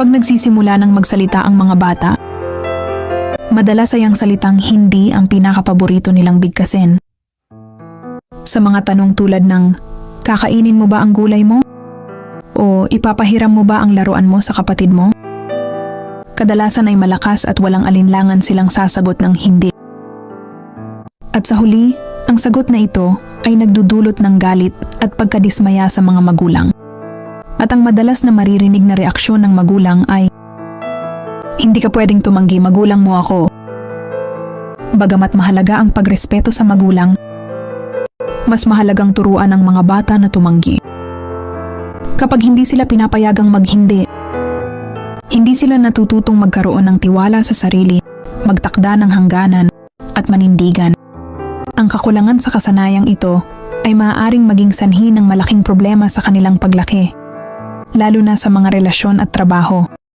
Kapag nagsisimula ng magsalita ang mga bata, madalas ay ang salitang hindi ang pinakapaborito nilang bigkasin. Sa mga tanong tulad ng, kakainin mo ba ang gulay mo? O ipapahiram mo ba ang laruan mo sa kapatid mo? Kadalasan ay malakas at walang alinlangan silang sasagot ng hindi. At sa huli, ang sagot na ito ay nagdudulot ng galit at pagkadismaya sa mga magulang. At ang madalas na maririnig na reaksyon ng magulang ay, Hindi ka pwedeng tumanggi, magulang mo ako. Bagamat mahalaga ang pagrespeto sa magulang, mas mahalagang turuan ang mga bata na tumanggi. Kapag hindi sila pinapayagang maghindi, hindi sila natututong magkaroon ng tiwala sa sarili, magtakda ng hangganan, at manindigan. Ang kakulangan sa kasanayang ito ay maaaring maging sanhi ng malaking problema sa kanilang paglaki, lalo na sa mga relasyon at trabaho.